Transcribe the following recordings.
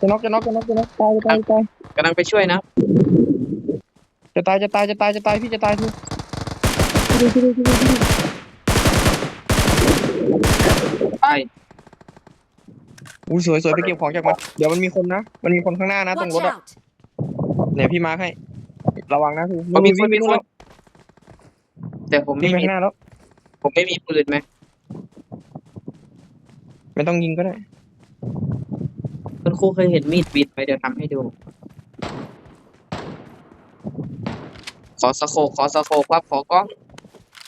จะน็อกจะน็อกจะน็อกจะน็อกตายจะตายจะตายกำลังไปช่วยนะจะตายจะตายจะตายจะตายพี่จะตายพี่ไปอุ้ยสวยสวยไปเก็บของจากมันเดี๋ยวมันมีคนนะมันมีคนข้างหน้านะตรง Watch รถอะ out! เนี่ยพี่มาร์คให้ ระวังนะพี่มันมีคนมีวิ่งคนแต่ผมวิ่ไม่งไปมีข้างหน้าแล้ว ผมไม่มีปืนไหมไม่ต้องยิงก็ได้ คุณครูเคยเห็นมีดบิดไหมเดี๋ยวทำให้ดู ขอสโคปขอสโคปครับขอกล้อง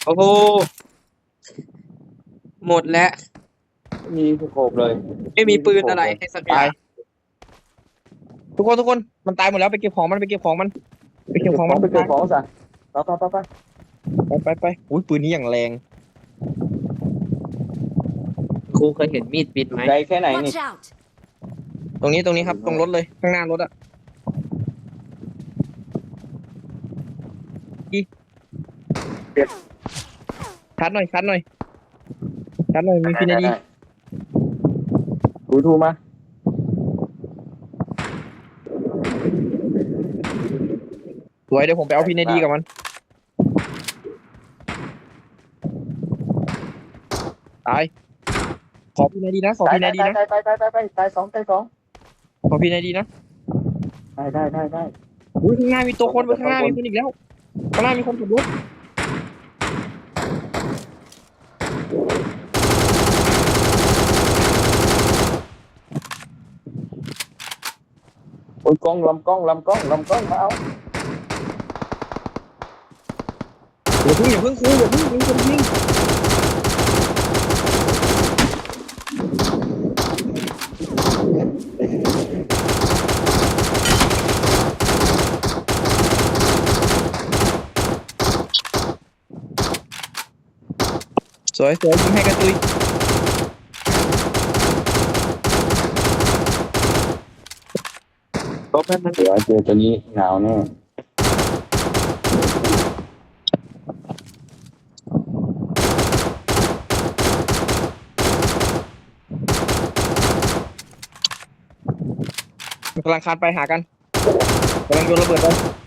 โอ้โหหมดแล้ว มีสโคปเลยไม่มีปืนอะไรให้สักอย่าตางยทุกคนทุกคนมันตายหมดแล้วไปเก็บของมันไปเก็บของมันไปเก็บของมันไปเก็บของซะไปไปไปไปไปไปไปอุ้ยปืนนี้อย่างแรงครูเคยเห็นมีดบิดไหมไกลแค่ไหนนี่ Watch out! ตรงนี้ตรงนี้ครับ ตรงรถเลย ข้างหน้ารถอะอีชัดหน่อยชัดหน่อยชัดหน่อยมีฟินาดีดูทูมาสวยเดี๋ยวผมไปเอาฟินาดีกับมัน ตาย ขอฟินาดีนะ ขอตายฟินาตายดีตายนะ ตายตายตายตายตายตายสองตายสอง ขอฟินาดีนะได้ได้ได้ได้อุ้ยข้างหน้ามีตัวคนข้างหน้ามีคนอีกแล้วข้างหน้ามีคนขับรถโอ้ยกล้องลำกล้องลำกล้องลำกล้องมาเอาอย่าเพิ่งอย่าเพิ่งครูอย่าเพิ่งยิงคนยิง วยสวยยิงให้กระตุยลบแล้วมันเดี๋ยวเจอตัวนี้หนาวแน่กำลังคานไปหากันกำลังโยนระเบิดไป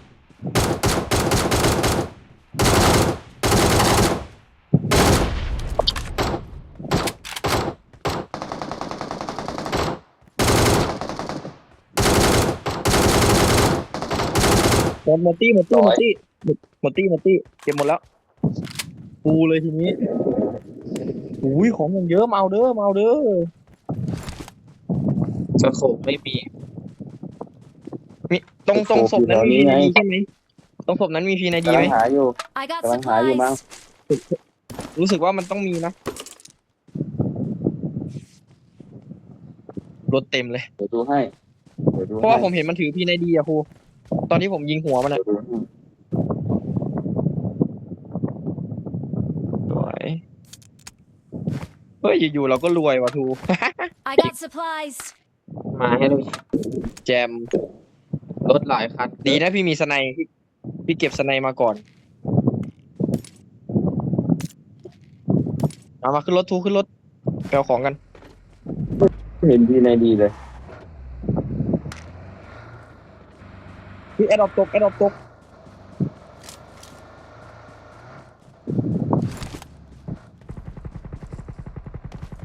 ดหมดตี้หมดตี้หมดตี้หมดหมดตี้หมดตี้เก็บหมดแล้วปูเลยทีนี้อุ้ยของมันเยอะมาเอาเด้อมาเอาเด้อสโคปไม่มีตรงตรงศพนั้นมีฟีนาดีใช่ไหมตรงศพนั้นมีฟีนาดีกำไหลัมงหาอยู่ I got Kailangan tayo, ma'am. supplies. รู้สึกว่ามันต้องมีนะรถเต็มเลย เดี๋ยวดูให้ เดี๋ยวดูเพราะว่าผมเห็นมันถือพีในดีอะครู ตอนที่ผมยิงหัวมันอะเดี๋ยวดูให้สวยเฮ้ยอยู่ๆเราก็รวยว่ะทู I got supplies. มาให้เลยแจม รถหลายคันดีนะพี่มีสไนด์พี่พี่เก็บสไนด์มาก่อน เอามาขึ้นรถทูขึ้นรถไปเอาของกัน เห็นดีในดีเลย พี่แอดดอปตกแอดดอปตก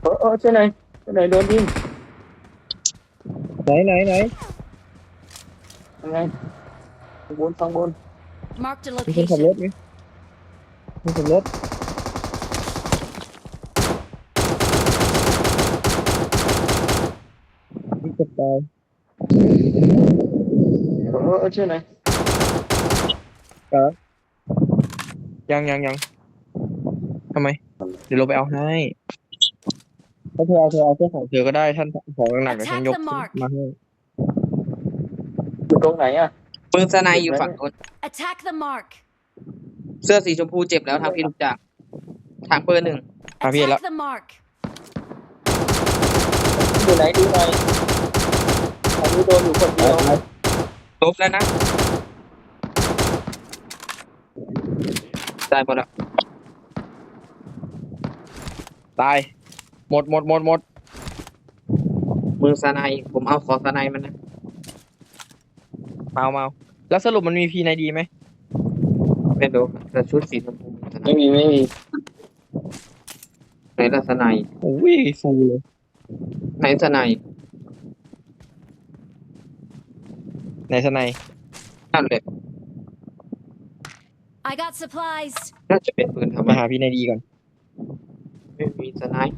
เออเออใช่ไหนใช่ไหนโดนยิงไหนไหนไหนยังไงข้างบนข้างบน Marked a มีคนขับร location. ถไหมมีคนขับรถพี่จะตาย เออเออเออใช่ไหนยังยังยังทำไม เดี๋ยวเราไปเอาให้ถ้าเธอเอาเธอเอาเสื้อของเธอก็ได้ท่านของหนักๆเดี๋ยวฉันยกมาให้อยู่ตรงไหนอะปืนสไนด์อยู่ฝั่งโน้น Attack the mark. เสื้อสีชมพูเจ็บแล้วทางพี่ลูกจ่าทางเบอร์หนึ่งอะพี่แล้วอยู่ไหนดูหน่อย ดนอยู่คนเดียวลบแล้วนะ ได้หมดแล้ว ตาย หมดหมดหมดหมดมือสไนด์ผมเอาขอสไนด์มันนะมาเอามาเอาแล้วสรุปมันมีพีในดีไหมไม่รู้แต่ชุดสีชมพูมีสไนไม่ด์มีไม่มีไหนละสไนด์โอ้ยฟูเลยไหนสไนด์ ในสไนยนั่นเลย I got supplies. น่าจะเป็นปืนธรรมมาดาหาพีในดีก่อน ไม่มีสไนด์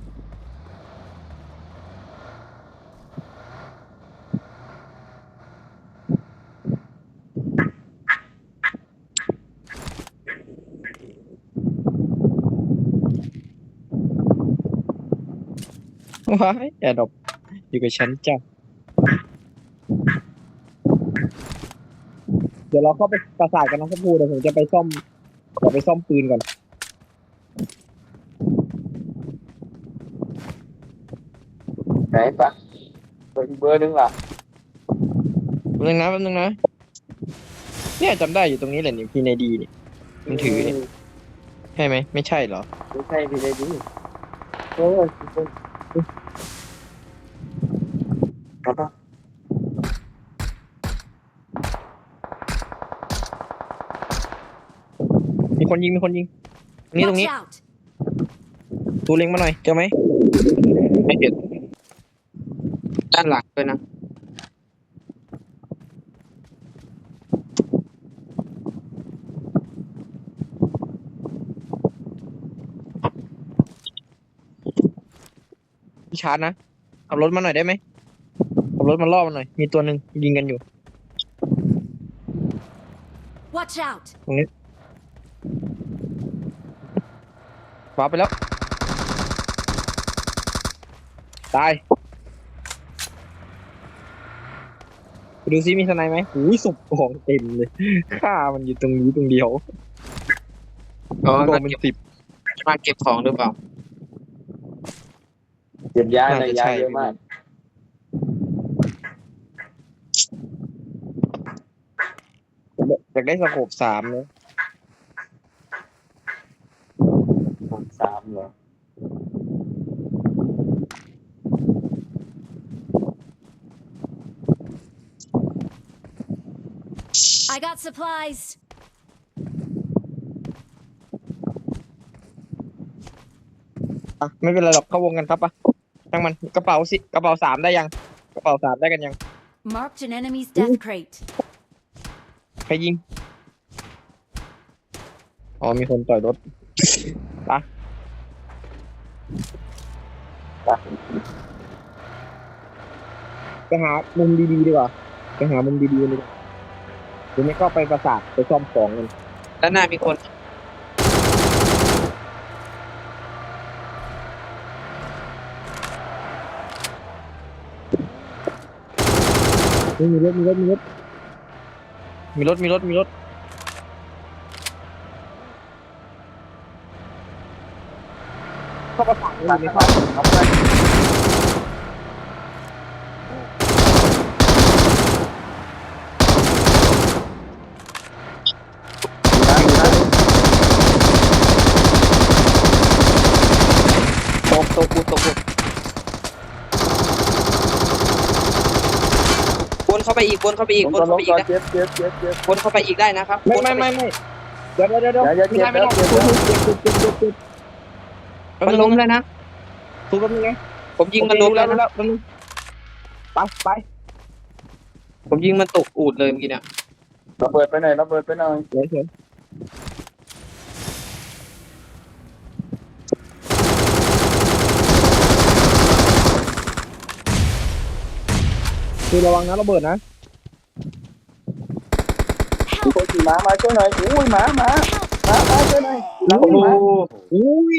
ว้ายแอร์ดรอปอยู่กับฉันจ้ะ เดี๋ยวเราเข้าไปประสาทกันนะพ่อพูเดี๋ยวผมจะไปซ่อมขอไปซ่อมปืนก่อน ไหนปะเบอร์อีกเบอร์หนึงล่ะแป๊บนึงนะแป๊บนึงนะ เนี่ยจำได้อยู่ตรงนี้แหละนี่พีในดีนี่ มันถือนี่ ใช่ไหม ไม่ใช่เหรอ ไม่ใช่พี่เลยดิเออครับ มี คนยิงมีคนยิงตรงนี้ตรง Watch นี้ out. ตูเล็งมาหน่อยเจอไหมไม่เห็นด้านหลังด้วยนะพี่ชาร์จนะขับรถมาหน่อยได้ไหมขับรถมาล่อมันหน่อย มีตัวหนึ่งยิงกันอยู่ Watch out. ฟ้าไปแล้ว ตายไปดูซิมีสไนไหมอุ้ยศพของเต็มเลยฆ่ามันอยู่ตรงนี้ตรงเดียวอ๋อโดมานเป็นเก็บสิบมาเก็บของหรือเปล่า เก็บยาน่าเลยจะยาใช่ เยอะมากอยากได้สโคปสามเลยสามเหรอ I got supplies. อะไม่เป็นไรหรอกเข้าวงกันครับปะช่างมันกระเป๋าสิกระเป๋าสามได้ยัง กระเป๋าสามได้กันยัง Marked an enemy's death crate. ใครยิง อ๋อมีคนต่อยรถปะ ไปหามุมดีๆดีกว่าไปหามุมดีๆดีกว่าหรือไม่ก็ไปประสาทไปซ่อมของกันด้านหน้ามีคนเฮ้ยมีรถมีรถมีรถมีรถมีรถมีรถ เข้าประสาทเลยไม่าเอาไปอยู่นะอยู่นตกตกกูตกกูวนเข้าไปอีกวนเข้าไปอีกวนเข้าไปอีกนะเจ็บเจ็บเจ็บเจ็บวนเข้าไปอีกได้นะครับไม่ไม่ไม่ไม่เดี๋ยวเดี๋ยวเดี๋ยวไม่ได้ไม่ได้เจ็บเจ็บเจ็บเจ็บ มันนึงล้มแล้วนะสู้แป๊บนึงนะผมยิงมันล้มแล้วรู้นะแล้วแป๊บนึงไปไปผมยิงมันตกอูดเลยเมื่อกี้เนี่ยระเบิดไปหน่อยระเบิดไปหน่อยเดี๋ยวเดี๋ยวคือระวังนะระเบิดนะมีคนขี่ม้ามาช่วยหน่อยอุ้ยหมาหมาหมามาช่วยหน่อยหลังโอ้มีหมาอุ้ย